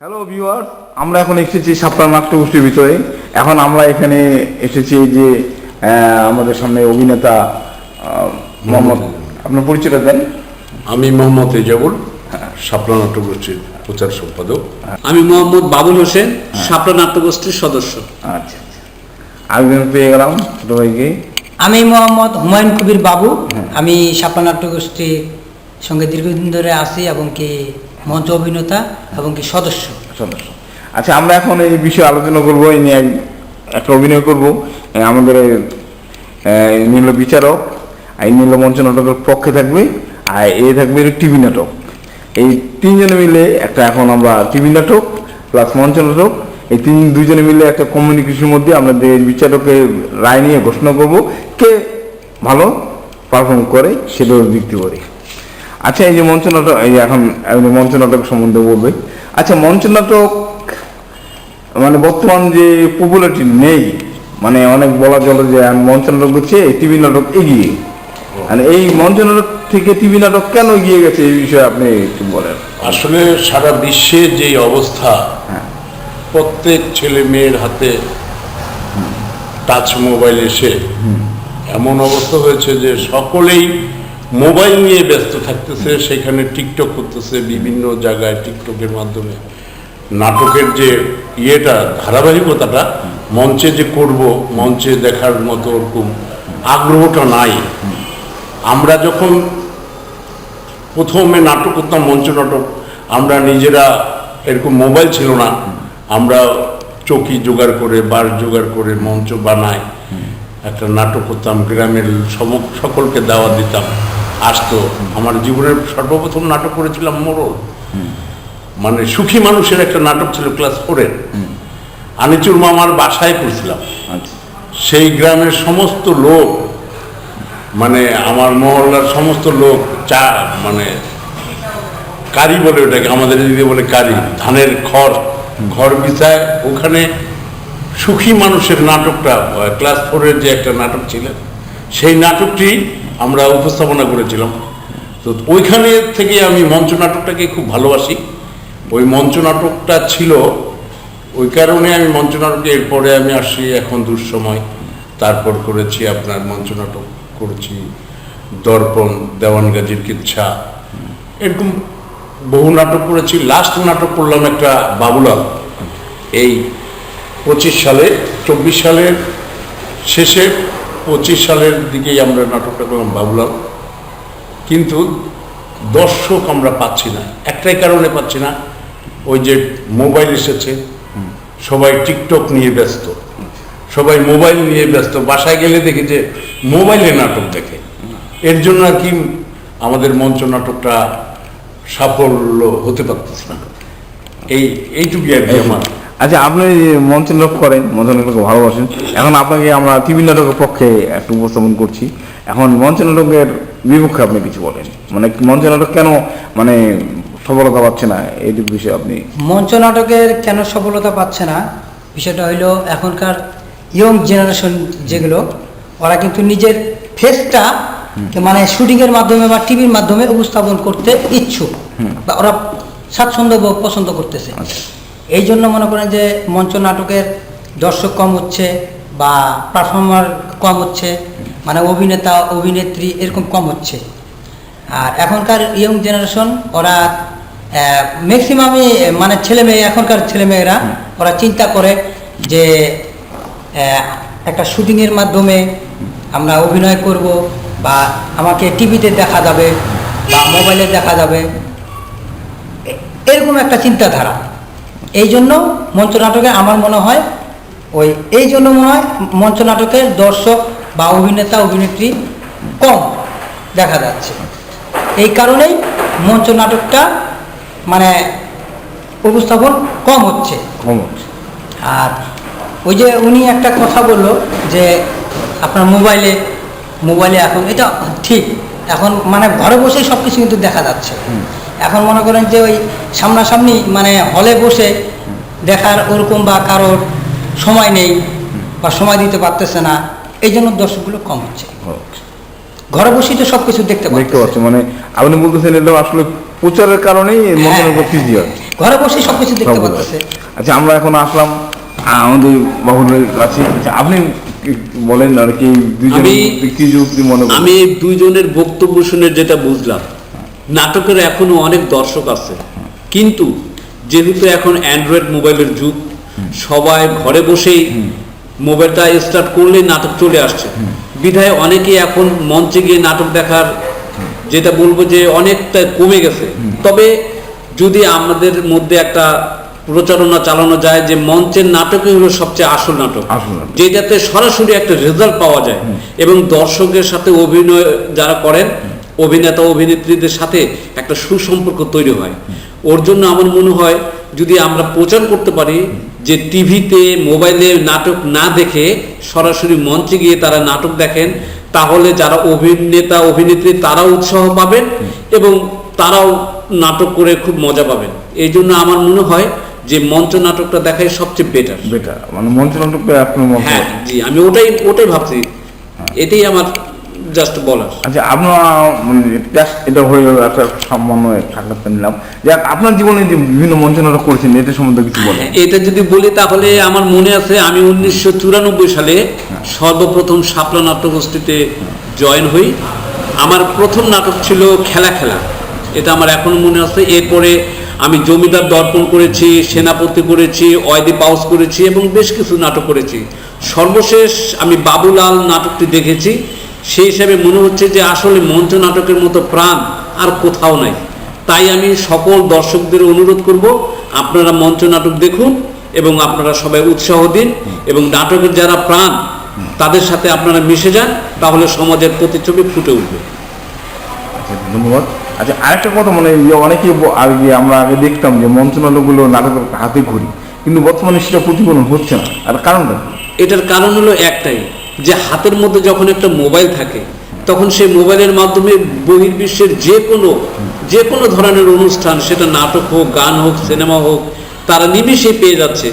Hello viewer আমরা এখন এসেছি সাপ্তাহ নাট্যগোষ্ঠীর ভিতরে। এখন আমরা এখানে এসেছি যে আহ, আমাদের সামনে অভিনেতা আহ, মোহাম্মদ আপনার পরিচয়টা দেন। আমি মোহাম্মদ এজাবুল শাপলা নাট্যগোষ্ঠীর প্রচার সম্পাদক। আমি মোহাম্মদ বাবুল হোসেন শাপলা নাট্যগোষ্ঠীর সদস্য। আচ্ছা আচ্ছা। আরেকজন পেয়ে গেলাম ছোট ভাইকে। আমি মোহাম্মদ হুমায়ুন কবির বাবু। আমি শাপলা নাট্যগোষ্ঠীর সঙ্গে দীর্ঘদিন ধরে আছি এবং কি মঞ্চ অভিনেতা এবং কি সদস্য। সদস্য। আচ্ছা আমরা এখন এই বিষয়ে আলোচনা করব, এই নিয়ে একটা অভিনয় করব। আমাদের নীল বিচারক এই নীল মঞ্চ নাটকের পক্ষে থাকবে, আর এ থাকবে টিভি নাটক। এই তিনজনে মিলে একটা এখন আমরা টিভি নাটক প্লাস মঞ্চ নাটক, এই তিন দুজনে মিলে একটা কমিউনিকেশনের মধ্যে আমাদের বিচারকের রায় নিয়ে ঘোষণা করব, কে ভালো পারফর্ম করে সেটাও দিকতে পারে আচ্ছা এই যে মঞ্চ নাটক এই যে এখন আপনি মঞ্চ নাটক সম্বন্ধে বলবে। আচ্ছা মঞ্চ নাটক মানে বর্তমান যে পপুলারিটি নেই মানে অনেক বলা চলে যে আমি মঞ্চ নাটক হচ্ছে টিভি নাটক এগিয়ে। মানে এই মঞ্চ নাটক থেকে টিভি নাটক কেন এগিয়ে গেছে এই বিষয়ে আপনি একটু বলেন। আসলে সারা বিশ্বে যে অবস্থা প্রত্যেক ছেলে মেয়ের হাতে টাচ মোবাইল এসে এমন অবস্থা হয়েছে যে সকলেই মোবাইল নিয়ে ব্যস্ত থাকতেছে, সেখানে টিকটক করতেছে, বিভিন্ন জায়গায় টিকটকের মাধ্যমে। নাটকের যে ইয়েটা, ধারাবাহিকতাটা, মঞ্চে যে করব, মঞ্চে দেখার মতো ওরকম আগ্রহটা নাই। আমরা যখন প্রথমে নাটক করতাম, মঞ্চ নাটক, আমরা নিজেরা এরকম মোবাইল ছিল না। আমরা চকি জোগাড় করে, বার জোগাড় করে মঞ্চ বানাই। একটা নাটক করতাম, গ্রামের সকলকে দাওয়া দিতাম। আসতো আমার জীবনের সর্বপ্রথম নাটক করেছিলাম মোড়ল। মানে সুখী মানুষের একটা নাটক ছিল ক্লাস ফোরের আনিচুর মামার বাসায় করছিলাম আচ্ছা। সেই গ্রামের সমস্ত লোক মানে আমার মহল্লার সমস্ত লোক চা মানে কারি বলে ওটাকে আমাদের এদিকে বলে কারি ধানের খড় ঘর বিছায় ওখানে সুখী মানুষের নাটকটা ক্লাস ফোরের যে একটা নাটক ছিল সেই নাটকটি আমরা উপস্থাপনা করেছিলাম। তো ওইখানে থেকে আমি মঞ্চ নাটকটাকে খুব ভালোবাসি। ওই মঞ্চ নাটকটা ছিল, ওই কারণে আমি মঞ্চ নাটকে এরপরে আমি আসি এখন দুঃসময়। তারপর করেছি আপনার মঞ্চ নাটক, করেছি দর্পণ, দেওয়ানগাজির কিচ্ছা। এরকম বহু নাটক করেছি। লাস্ট নাটক করলাম একটা বাবুলাল। এই পঁচিশ সালে, চব্বিশ সালের শেষে পঁচিশ সালের দিকেই আমরা নাটকটা করলাম বাবুলাল। কিন্তু দর্শক আমরা পাচ্ছি না। একটাই কারণে পাচ্ছি না, ওই যে মোবাইল এসেছে, সবাই টিকটক নিয়ে ব্যস্ত। সবাই মোবাইল নিয়ে ব্যস্ত। বাসায় গেলে দেখি যে মোবাইলে নাটক দেখে। এর জন্য আর কি আমাদের মঞ্চ নাটকটা সাফল্য হতে পারতেছে না। এই, এইটুকুই আর কি আমার। আচ্ছা আপনি মঞ্চ নাটক করেন মঞ্চ নাটককে ভালোবাসেন এখন আপনাকে আমরা টিভি নাটকের পক্ষে একটু উপস্থাপন করছি। এখন মঞ্চ নাটকের বিপক্ষে আপনি কিছু বলেন। মানে মঞ্চ নাটক কেন মানে সফলতা পাচ্ছে না এই বিষয়ে আপনি মঞ্চ নাটকের কেন সফলতা পাচ্ছে না? বিষয়টা হইল এখনকার ইয়ং জেনারেশন যেগুলো ওরা কিন্তু নিজের ফেসটা মানে শুটিংয়ের মাধ্যমে বা টিভির মাধ্যমে উপস্থাপন করতে ইচ্ছুক বা ওরা স্বাচ্ছন্দ্য পছন্দ করতেছে। এই জন্য মনে করেন যে মঞ্চ নাটকের দর্শক কম হচ্ছে বা পারফর্মার কম হচ্ছে মানে অভিনেতা, অভিনেত্রী এরকম কম হচ্ছে। আর এখনকার ইয়ং জেনারেশন ওরা ম্যাক্সিমামই মানে ছেলে মেয়ে, এখনকার ছেলে মেয়েরা, ওরা চিন্তা করে যে একটা শুটিংয়ের মাধ্যমে আমরা অভিনয় করব বা আমাকে টিভিতে দেখা যাবে বা মোবাইলে দেখা যাবে। এরকম একটা চিন্তাধারা। এই জন্য মঞ্চ নাটকে আমার মনে হয় ওই এই জন্য মনে হয় মঞ্চ নাটকের দর্শক বা অভিনেতা অভিনেত্রী কম দেখা যাচ্ছে। এই কারণেই মঞ্চ নাটকটা মানে উপস্থাপন কম হচ্ছে। কম হচ্ছে। আর ওই যে উনি একটা কথা বলল যে আপনার মোবাইলে মোবাইলে এখন এটা ঠিক এখন মানে ঘরে বসেই সব কিছু কিন্তু দেখা যাচ্ছে। এখন মনে করেন যে ওই সামনাসামনি মানে হলে বসে দেখার ওরকম বা কারোর সময় নেই বা সময় দিতে পারতেছে না এই জন্য দর্শকগুলো কম হচ্ছে। ঘরে বসেই তো সব কিছু দেখতে দেখতে পাচ্ছে মানে আপনি বলতেছেন এটা আসলে প্রচারের কারণেই মঞ্চ নাটক পিছিয়ে যাচ্ছে ঘরে বসে সব কিছু দেখতে। পাচ্ছে আচ্ছা আমরা এখন আসলাম আমাদের বাহুলের কাছে। আচ্ছা আপনি বলেন আর কি দুইজন কি যুক্তি মনে আমি দুইজনের বক্তব্য শুনে যেটা বুঝলাম নাটকের এখনও অনেক দর্শক আছে। কিন্তু যেহেতু এখন অ্যান্ড্রয়েড মোবাইলের যুগ সবাই ঘরে বসেই মোবাইলটা স্টার্ট করলেই নাটক চলে আসছে। বিধায় অনেকেই এখন মঞ্চে গিয়ে নাটক দেখার যেটা বলব যে অনেকটা কমে গেছে। তবে যদি আমাদের মধ্যে একটা প্রচারণা চালানো যায় যে মঞ্চের নাটকই হলো সবচেয়ে আসল নাটক আসল নাটক। যেটাতে সরাসরি একটা রেজাল্ট পাওয়া যায়। এবং দর্শকের সাথে অভিনয় যারা করেন অভিনেতা অভিনেত্রীদের সাথে একটা সুসম্পর্ক তৈরি হয়। ওর জন্য আমার মনে হয় যদি আমরা প্রচার করতে পারি যে টিভিতে মোবাইলে নাটক না দেখে সরাসরি মঞ্চে গিয়ে তারা নাটক দেখেন তাহলে যারা অভিনেতা অভিনেত্রী তারাও উৎসাহ পাবেন এবং তারাও নাটক করে খুব মজা পাবেন। এই জন্য আমার মনে হয় যে মঞ্চ নাটকটা দেখাই সবচেয়ে বেটার বেটার মানে মঞ্চ নাটকে হ্যাঁ জি আমি ওটাই ওটাই ভাবছি। এটাই আমার জাস্ট বলার। আচ্ছা আপনার মানে এটা হয়ে গেল একটা সামান্য সাক্ষাৎকার নিলাম। যে আপনার জীবনে যে বিভিন্ন মঞ্চ নাটক করেছেন এটা সম্বন্ধে কিছু বলেন। হ্যাঁ, এটা যদি বলি তাহলে আমার মনে আছে আমি উনিশশো চুরানব্বই সালে সর্বপ্রথম শাপলা নাট্যগোষ্ঠীতে জয়েন হই। আমার প্রথম নাটক ছিল খেলা খেলা। এটা আমার এখনও মনে আছে। এরপরে আমি জমিদার দর্পণ করেছি সেনাপতি করেছি অয়দি পাউস করেছি এবং বেশ কিছু নাটক করেছি। সর্বশেষ আমি বাবুলাল নাটকটি দেখেছি। সেই হিসাবে মনে হচ্ছে যে আসলে মঞ্চ নাটকের মতো প্রাণ আর কোথাও নাই। তাই আমি সকল দর্শকদের অনুরোধ করব আপনারা মঞ্চ নাটক দেখুন এবং আপনারা সবাই উৎসাহ দিন এবং নাটকের যারা প্রাণ তাদের সাথে আপনারা মিশে যান তাহলে সমাজের প্রতিচ্ছবি ফুটে উঠবে। আচ্ছা ধন্যবাদ। আচ্ছা আরেকটা কথা মানে যে অনেকে আগে আমরা আগে দেখতাম যে মঞ্চ নাটকগুলো নাটকের হাতে ঘুরি কিন্তু বর্তমানে সেটা প্রতিফলন হচ্ছে না। আর কারণটা এটার কারণ হলো একটাই যে হাতের মধ্যে যখন একটা মোবাইল থাকে, তখন সেই মোবাইলের মাধ্যমে বহির্বিশ্বের যে কোনো যে কোনো ধরনের অনুষ্ঠান, সেটা নাটক হোক, গান হোক, সিনেমা হোক, তারা নিমিষে পেয়ে যাচ্ছে।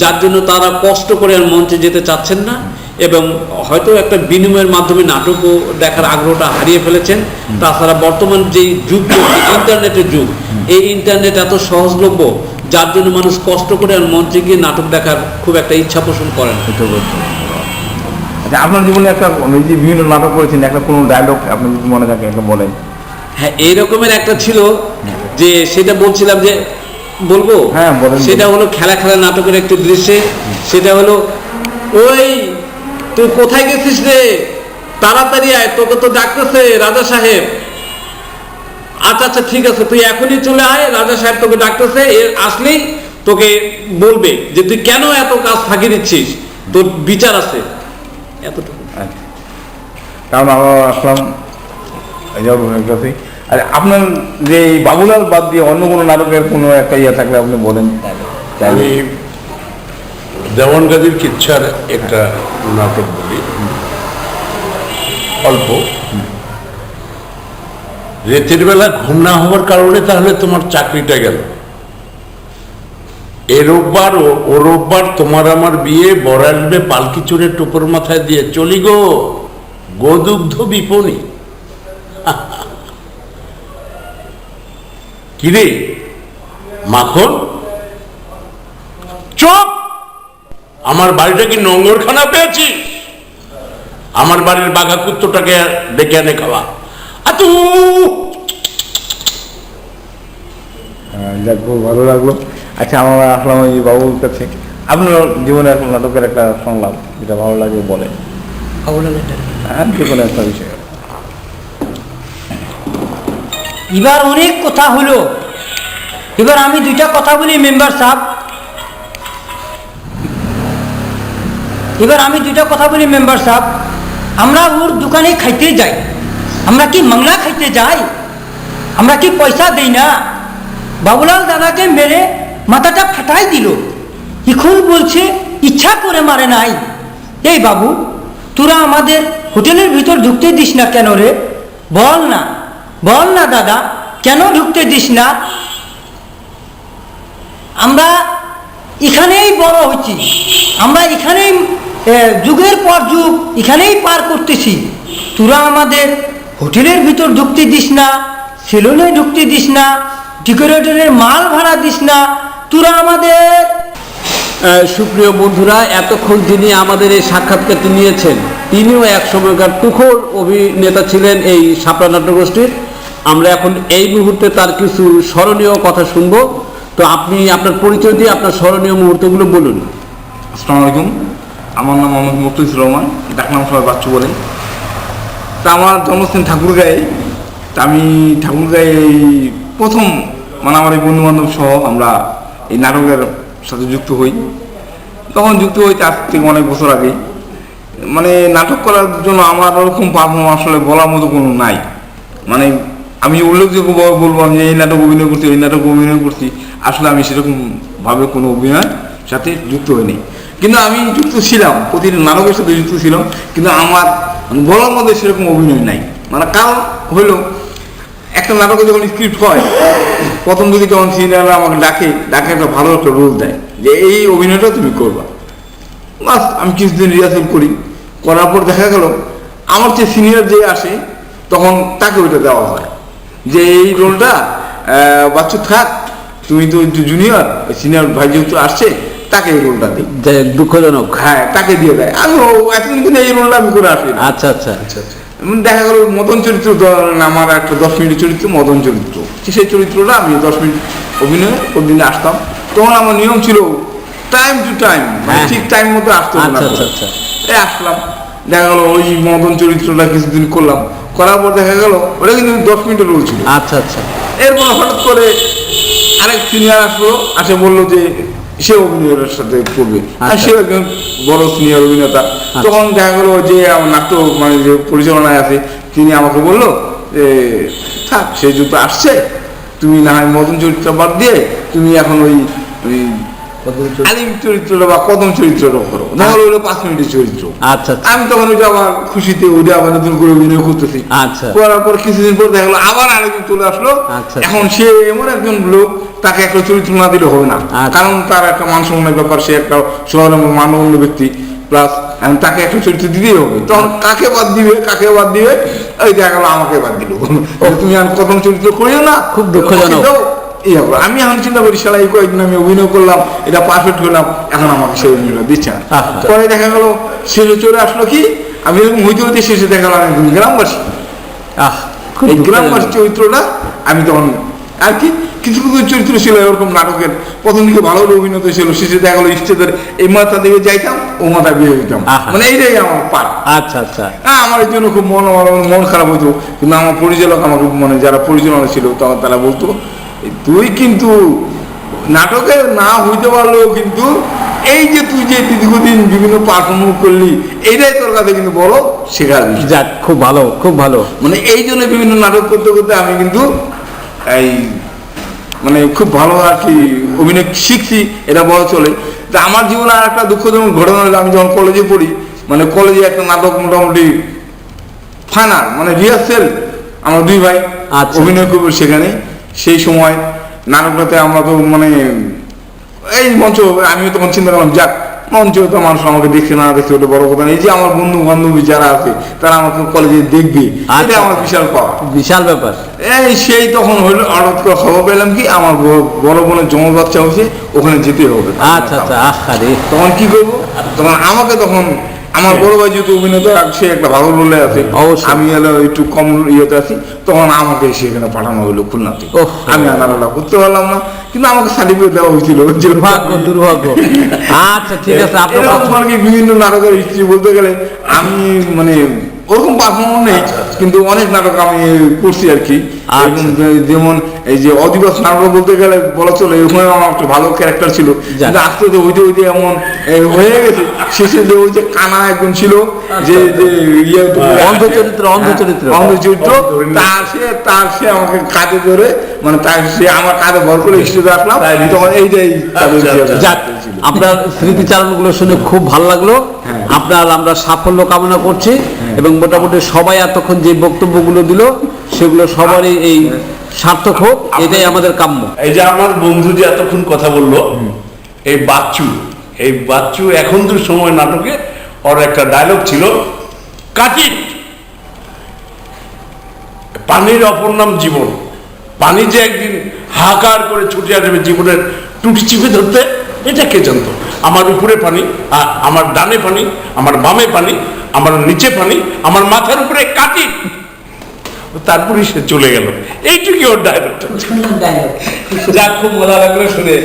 যার জন্য তারা কষ্ট করে আর মঞ্চে যেতে চাচ্ছেন না এবং হয়তো একটা বিনিময়ের মাধ্যমে নাটকও দেখার আগ্রহটা হারিয়ে ফেলেছেন। তাছাড়া বর্তমান যেই যুগ, ইন্টারনেটের যুগ, এই ইন্টারনেট এত সহজলভ্য, যার জন্য মানুষ কষ্ট করে আর মঞ্চে গিয়ে নাটক দেখার খুব একটা ইচ্ছা পোষণ করেন। এটা আপনার জীবনে একটা যে বিভিন্ন নাটক করেছেন একটা কোনো ডায়লগ আপনি যদি মনে থাকে একটা বলেন। হ্যাঁ এই রকমের একটা ছিল যে সেটা বলছিলাম যে বলব? হ্যাঁ, সেটা হলো খেলা খেলা নাটকের একটি দৃশ্যে সেটা হলো ওই তুই কোথায় গেছিস রে? তাড়াতাড়ি আয় তোকে তো ডাকতেছে রাজা সাহেব। আচ্ছা আচ্ছা ঠিক আছে তুই এখনই চলে আয় রাজা সাহেব তোকে ডাকতেছে এর আসলেই তোকে বলবে যে তুই কেন এত কাজ ফাঁকি দিচ্ছিস? তোর বিচার আছে। এতটুকু। আচ্ছা। কারণ আমরা আসলাম আর আপনার যে এই বাবুলাল বাদ দিয়ে অন্য কোনো নাটকের কোনো একটা ইয়ে থাকলে আপনি বলেন। আমি দেওয়ান গাজীর কিচ্ছার একটা নাটক বলি। অল্প। রেতের বেলা ঘুম না হওয়ার কারণে তাহলে তোমার চাকরিটা গেল। এ রোববার ও রোববার তোমার আমার বিয়ে বর আসবে পালকি চড়ে টোপর মাথায় দিয়ে। চলি গো গোদুগ্ধ বিপণী। কিরে মাখন? চপ! আমার বাড়িটা কি নোংরখানা পেয়েছিস? আমার বাড়ির বাঘা কুত্তটাকে ডেকে এনে খাওয়া। আতু! হ্যাঁ, ভালো লাগল। আচ্ছা আমরা আসলাম এই বাবুর কাছে। আপনার জীবনে এখন নাটকের একটা শুনলাম যেটা ভালো লাগে বলে। হ্যাঁ যে কোনো একটা বিষয়? এবার অনেক কথা হলো। এবার আমি দুইটা কথা বলি মেম্বার সাহেব। এবার আমি দুইটা কথা বলি মেম্বার সাহেব। আমরা ওর দোকানে খাইতে যাই। আমরা কি মাংলা খাইতে যাই? আমরা কি পয়সা দেই না? বাবুলাল দাদাকে মেরে মাথাটা ফাটাই দিল। এখন বলছে, ইচ্ছা করে মারে নাই। এই বাবু, তোরা আমাদের হোটেলের ভিতর ঢুকতে দিস না কেন রে? বল না বল না দাদা, কেন ঢুকতে দিস না? আমরা এখানেই বড় হচ্ছি আমরা এখানেই যুগের পর যুগ এখানেই পার করতেছি। তোরা আমাদের হোটেলের ভিতর ঢুকতে দিস না, সেলুনে ঢুকতে দিস না, ডেকোরেটরের মাল ভাড়া দিস না তোরা আমাদের সুপ্রিয় বন্ধুরা, এতক্ষণ যিনি আমাদের এই সাক্ষাৎকারটি নিয়েছেন, তিনিও এক সময়কার তুখোর অভিনেতা ছিলেন এই শাপলা নাট্যগোষ্ঠীর। আমরা এখন এই মুহূর্তে তার কিছু স্মরণীয় কথা শুনব। তো আপনি আপনার পরিচয় দিয়ে আপনার স্মরণীয় মুহূর্তগুলো বলুন। আসসালামু আলাইকুম। আমার নাম মোহাম্মদ মুফতিস রহমান। ডাকনাম সবাই বাচ্চু বলে। তা আমার জন্মস্থান ঠাকুরগাঁয়ে। তা আমি ঠাকুরগাঁয়ে প্রথম মানে আমার এই বন্ধু বান্ধব সহ আমরা এই নাটকের সাথে যুক্ত হই। তখন যুক্ত হই তার থেকে অনেক বছর আগে। মানে নাটক করার জন্য আমার ওরকম পারফর্ম আসলে বলার মতো কোনো নাই। মানে আমি উল্লেখযোগ্য ভাবে বলব যে এই নাটক অভিনয় করছি এই নাটক অভিনয় করছি আসলে আমি সেরকমভাবে কোনো অভিনয় সাথে যুক্ত হইনি। কিন্তু আমি যুক্ত ছিলাম, প্রতিটি নাটকের সাথে যুক্ত ছিলাম, কিন্তু আমার বলার মধ্যে সেরকম অভিনয় নাই। মানে কারণ হইল, একটা নাটকে যখন স্ক্রিপ্ট হয় প্রথম দিকে যখন সিনিয়ররা আমাকে ডাকে ডাকে একটা ভালো একটা রোল দেয় যে এই অভিনয়টা তুমি করবা। বাস আমি কিছুদিন রিহার্সেল করি করার পর দেখা গেল আমার যে সিনিয়র যে আসে তখন তাকে ওইটা দেওয়া হয় যে এই রোলটা বাচ্চু থাক তুমি তো জুনিয়র সিনিয়র ভাই যেহেতু আসছে তাকে এই রোলটা দিই। দুঃখজনক। হ্যাঁ তাকে দিয়ে দেয়। আমি এতদিন এই রোলটা আমি করে আসি আচ্ছা আচ্ছা। আচ্ছা আচ্ছা। দেখা গেল মদন চরিত্র ধরেন আমার একটা দশ মিনিট চরিত্র মদন চরিত্র। সেই চরিত্রটা? আমি দশ মিনিট অভিনয় প্রতিদিন আসতাম। তখন আমার নিয়ম ছিল টাইম টু টাইম। ঠিক টাইম মতো আসতে আচ্ছা, আচ্ছা, আচ্ছা। এই আসলাম। দেখা গেলো ওই মদন চরিত্রটা কিছুদিন করলাম। করার পর দেখা গেল ওটা কিন্তু দশ মিনিটের রোল ছিল। আচ্ছা আচ্ছা। এরপর হঠাৎ করে আরেক সিনিয়র আসলো আসে বলল যে সে অভিনয়ের সাথে করবে। আর আচ্ছা। সে একজন বড় সিনিয়র অভিনেতা। তখন দেখা গেলো যে আমার নাট্য মানে যে পরিচালনায় আছে তিনি আমাকে বলল যে থাক সে যুদ্ধ আসছে। তুমি না হয় মদন চরিত্র বাদ দিয়ে তুমি এখন ওই ওই আলিম চরিত্রটা বা কদম চরিত্রটা করো পাঁচ মিনিটের চরিত্র। আচ্ছা আচ্ছা। আমি তখন ওইটা আবার খুশিতে ওইটা আবার নতুন করে অভিনয় করতেছি। আচ্ছা। করার পর কিছুদিন পর দেখা গেলো আবার আরেকজন চলে আসলো। আচ্ছা। এখন সে এমন একজন লোক তাকে একটা চরিত্র না দিলে হবে না। আচ্ছা। কারণ তার একটা মান সম্মানের ব্যাপার সে একটা শহরের মানবন্য ব্যক্তি। প্লাস তাকে একটা চরিত্র দিতেই হবে। তখন কাকে বাদ দিবে কাকে বাদ দিবে? ওই দেখা গেলো আমাকে বাদ দিল। তুমি আর কত চরিত্র করিও না। খুব দুঃখজনক। এই আমি এখন চিন্তা করি সেলাই কয়েকদিন আমি অভিনয় করলাম এটা পারফেক্ট হলাম এখন আমাকে সেই অভিনয়টা দিচ্ছে না। পরে দেখা গেল শেষে চলে আসলো কি আমি এরকম হইতে হইতে শেষে দেখা গেল আমি গ্রামবাসী। আহ এই গ্রামবাসী চরিত্রটা আমি তখন আর কি কিছু কিছু চরিত্র ছিল এরকম নাটকের প্রথম দিকে ভালো অভিনেতা ছিল শেষে দেখা গেলো স্টেজের এই মাথা দিকে যাইতাম ও মাথা বিয়ে হইতাম। মানে এইটাই আমার পার আচ্ছা আচ্ছা। হ্যাঁ আমার এই জন্য খুব মন আমার- মন খারাপ হতো কিন্তু আমার পরিচালক আমাকে মানে যারা পরিচালনা ছিল তখন তারা বলতো "এই তুই কিন্তু নাটকে না হইতে পারলেও কিন্তু এই যে তুই যে দীর্ঘদিন বিভিন্ন পারফর্ম করলি এইটাই তোর কাছে কিন্তু বড় শেখার যাক খুব ভালো খুব ভালো। মানে এই জন্য বিভিন্ন নাটক করতে করতে আমি কিন্তু এই মানে খুব ভালো আর কি অভিনয় শিখছি এটা বলা চলে। তা আমার জীবনে আর একটা দুঃখজনক ঘটনা হলো আমি যখন কলেজে পড়ি মানে কলেজে একটা নাটক মোটামুটি ফাইনাল মানে রিহার্সেল আমার দুই ভাই আচ্ছা। অভিনয় করব সেখানে। সেই সময় নাটকটাতে আমরা তো মানে এই মঞ্চ আমি তখন চিন্তা করলাম যাক মঞ্চ তো মানুষ আমাকে দেখছে না দেখছে ওটা বড় কথা। এই যে আমার বন্ধু বান্ধবী যারা আছে তারা আমাকে কলেজে দেখবে এটা আচ্ছা। আমার বিশাল পাওয়া। বিশাল ব্যাপার। এই সেই তখন হইল হঠাৎ করে খবর পেলাম কি আমার বড়- বোনের জমা বাচ্চা হয়েছে ওখানে যেতে হবে। আচ্ছা আচ্ছা তখন কি করব? তখন আমাকে তখন আমার বড় ভাই যেহেতু অভিনেতা সে একটা ভালো রোলে আছে। অবশ্যই। আমি হলো একটু কম ইয়েতে আছি তখন আমাকে সেখানে পাঠানো হলো খুলনাতে। আমি আনারটা করতে পারলাম না কিন্তু আমাকে সার্টিফিকেট দেওয়া হয়েছিল। দুর্ভাগ্য দুর্ভাগ্য। আচ্ছা ঠিক আছে আপনার বিভিন্ন নাটকের হিস্ট্রি বলতে গেলে আমি মানে ওরকম পারফর্ম নেই কিন্তু অনেক নাটক আমি করছি আর কি। আচ্ছা। যেমন এই যে অদিবাস নাটক বলতে গেলে বলা চলে ওখানে আমার একটা ভালো ক্যারেক্টার ছিল। কিন্তু আস্তে আস্তে হইতে হইতে এমন হয়ে গেছে। শেষে যে ওই যে কানা একজন ছিল যে যে ইয়ে অন্ধ চরিত্র, অন্ধ চরিত্র। অন্ধ চরিত্র তার সে তার সে আমাকে কাঁধে ধরে মানে তার সে আমার কাঁধে ভর করে স্টেজে আসলাম তখন এইটাই আপনার স্মৃতিচারণগুলো শুনে খুব ভালো লাগল। হ্যাঁ। আপনার আমরা সাফল্য কামনা করছি এবং মোটামুটি সবাই এতক্ষণ যে বক্তব্যগুলো দিল, সেগুলো সবারই এই সার্থক হোক, এটাই আমাদের কাম্য। এই যে আমার বন্ধু যে এতক্ষণ কথা বলল, এই বাচ্চু এই বাচ্চু এখন তো সময় নাটকে ওর একটা ডায়লগ ছিল কাটিট পানির অপর নাম জীবন। পানি যে একদিন হাহাকার করে ছুটে আসবে জীবনের টুটি চিপে ধরতে এটা কে জানতো? আমার উপরে পানি আর আমার ডানে পানি আমার বামে পানি আমার নিচে পানি আমার মাথার উপরে কাটি তারপরে সে চলে গেল। এইটুকু ওর ডায়লগটা যা খুব মজা লাগল শুনে।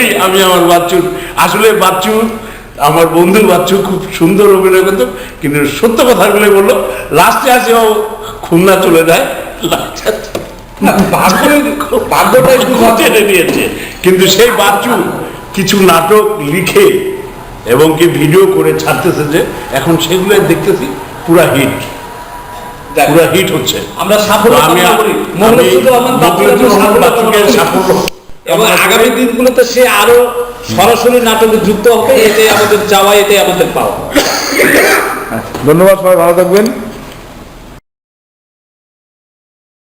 এই আমি আমার বাচ্চু আসলে বাচ্চু আমার বন্ধু বাচ্চু খুব সুন্দর অভিনয় করতো কিন্তু সত্য কথাগুলো বলল লাস্টে আসে ও খুলনা চলে যায়। লাস্টে ভাগ্যটা একটু নিয়েছে। কিন্তু সেই বাচ্চু কিছু নাটক লিখে এবং কি ভিডিও করে ছাড়তেছে যে এখন সেগুলো দেখতেছি পুরা হিট পুরা হিট হচ্ছে। আমরা সাফল্য সাফল্য এবং আগামী দিনগুলোতে সে আরও সরাসরি নাটকে যুক্ত হবে এটাই আমাদের চাওয়া এটাই আমাদের পাওয়া। ধন্যবাদ সবাই ভালো থাকবেন।